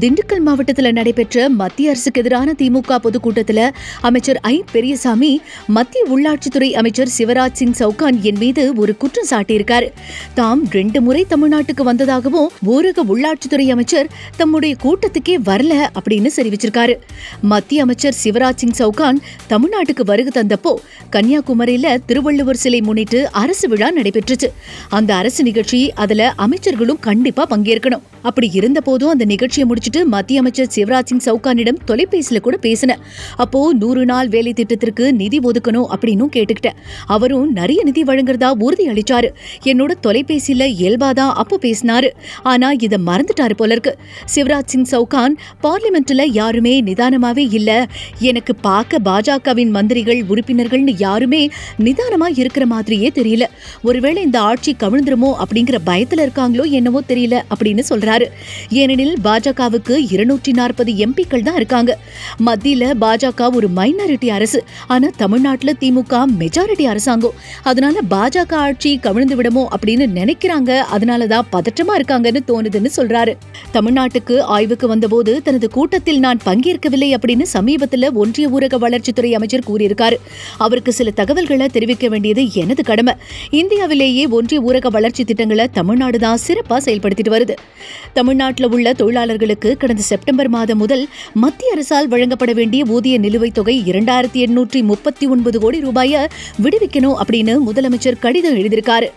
திண்டுக்கல் மாவட்டத்தில் நடைபெற்ற மத்திய அரசுக்கு எதிரான திமுக பொதுக்கூட்டத்தில் அமைச்சர் ஐ. பெரியசாமி மத்திய உள்ளாட்சித்துறை அமைச்சர் சிவராஜ் சிங் சவுகான் என் மீது ஒரு குற்றம் சாட்டியிருக்கார். தாம் ரெண்டு முறை தமிழ்நாட்டுக்கு வந்ததாகவும் ஊரக உள்ளாட்சித்துறை அமைச்சர் தம்முடைய கூட்டத்துக்கே வரல அப்படின்னு தெரிவிச்சிருக்காரு. மத்திய அமைச்சர் சிவராஜ் சிங் சவுகான் தமிழ்நாட்டுக்கு வருகை தந்தப்போ கன்னியாகுமரியில திருவள்ளுவர் சிலை முன்னிட்டு அரசு விழா நடைபெற்றுச்சு. அந்த அரசு நிகழ்ச்சி அதுல அமைச்சர்களும் கண்டிப்பா பங்கேற்கணும். அப்படி இருந்த போதும் அந்த நிகழ்ச்சியை முடிச்சு வச்சுட்டு மத்திய அமைச்சர் சிவராஜ் சிங் சவுகானிடம் தொலைபேசியில் கூட பேசினேன். அப்போ நூறு நாள் வேலை திட்டத்திற்கு நிதி ஒதுக்கணும் அப்படின்னு கேட்டுக்கிட்டேன். அவரும் நிறைய நிதி வழங்குறதா உறுதி அளிச்சாரு. என்னோட தொலைபேசியில் இயல்பாதான் அப்போ பேசினாரு. ஆனா இதை மறந்துட்டாரு போல இருக்கு. சிவராஜ் சிங் சவுகான் பார்லிமெண்ட்ல யாருமே நிதானமாவே இல்ல. எனக்கு பார்க்க பாஜகவின் மந்திரிகள் உறுப்பினர்கள்னு யாருமே நிதானமா இருக்கிற மாதிரியே தெரியல. ஒருவேளை இந்த ஆட்சி கவிழ்ந்துருமோ அப்படிங்கிற பயத்துல இருக்காங்களோ என்னவோ தெரியல அப்படின்னு சொல்றாரு. ஏனெனில் பாஜகவுக்கு இருநூற்றி நாற்பது எம்பிக்கள் தான் இருக்காங்க. மத்தியில பாஜக ஒரு மைனாரிட்டி அரசு. ஆனா தமிழ்நாட்டுல திமுக மெஜாரிட்டி அரசாங்கம். அதனால பாஜக ஆட்சி கவிழ்ந்து விடமோ அப்படின்னு நினைக்கிறாங்க. அதனாலதான் பதற்றமா இருக்காங்கன்னு தோணுதுன்னு சொல்றாரு. தமிழ்நாட்டுக்கு ஆய்வுக்கு வந்தபோது தனது கூட்டத்தில் நான் பங்கேற்கவில்லை அப்படின்னு சமீபத்தில் ஒன்றிய ஊரக வளர்ச்சித்துறை அமைச்சர் கூறியிருக்காரு. அவருக்கு சில தகவல்களை தெரிவிக்க வேண்டியது எனது கடமை. இந்தியாவிலேயே ஒன்றிய ஊரக வளர்ச்சி திட்டங்களை தமிழ்நாடு தான் சிறப்பாக செயல்படுத்திட்டு வருது. தமிழ்நாட்டில் உள்ள தொழிலாளர்களுக்கு கடந்த செப்டம்பர் மாதம் முதல் மத்திய அரசால் வழங்கப்பட வேண்டிய ஊதிய நிலுவைத் தொகை இரண்டாயிரத்தி எண்ணூற்றி முப்பத்தி ஒன்பது கோடி ரூபாயை விடுவிக்கணும் அப்படின்னு முதலமைச்சர் கடிதம் எழுதியிருக்காரு.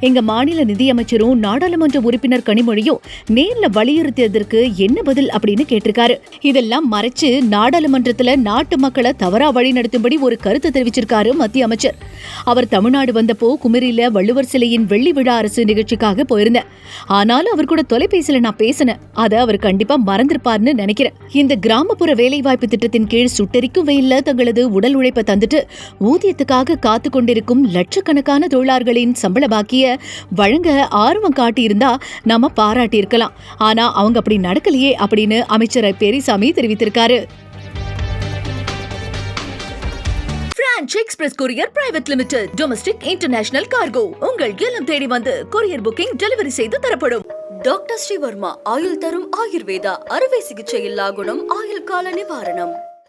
எங்க மாநில நிதியமைச்சரும் நாடாளுமன்ற உறுப்பினர் கனிமொழியும் நேர்ல வலியுறுத்தியதற்கு என்ன பதில் அப்படின்னு கேட்டிருக்காரு. இதெல்லாம் மறைச்சு நாடாளுமன்றத்துல நாட்டு மக்களை தவறா வழி நடத்தும்படி ஒரு கருத்து தெரிவிச்சிருக்காரு மத்திய அமைச்சர். அவர் தமிழ்நாடு வந்தப்போ குமரியில வள்ளுவர் சிலையின் வெள்ளி விழா அரசு நிகழ்ச்சிக்காக போயிருந்தேன். ஆனாலும் அவர் கூட தொலைபேசியில நான் பேசினேன். அதை அவர் கண்டிப்பா மறந்திருப்பார்னு நினைக்கிறேன். இந்த கிராமப்புற வேலைவாய்ப்பு திட்டத்தின் கீழ் சுட்டெரிக்கும் வெயில்ல தங்களது உடல் உழைப்பை தந்துட்டு ஊதியத்துக்காக காத்து கொண்டிருக்கும் லட்சக்கணக்கான தொழிலாளர்களின் சம்பள பாக்கிய வழங்க ஆர்வம் காட்டியிருந்தா நம்ம பாராட்டி இருக்கலாம் ஆனா அவங்க அப்படி நடக்கலையே அப்படின்னு அமைச்சர் Periyasamy தெரிவித்திருக்காரு. Franch express courier private limited domestic international cargo உங்கள் இல்லம் தேடி வந்து கொரியர் புக்கிங் டெலிவரி செய்து தரப்படும். டாக்டர் ஸ்ரீவர்மா ஆயுள் தரும் ஆயுர்வேதா அறுவை சிகிச்சை இல்லா குணம் ஆயுள் கால நிவாரணம்.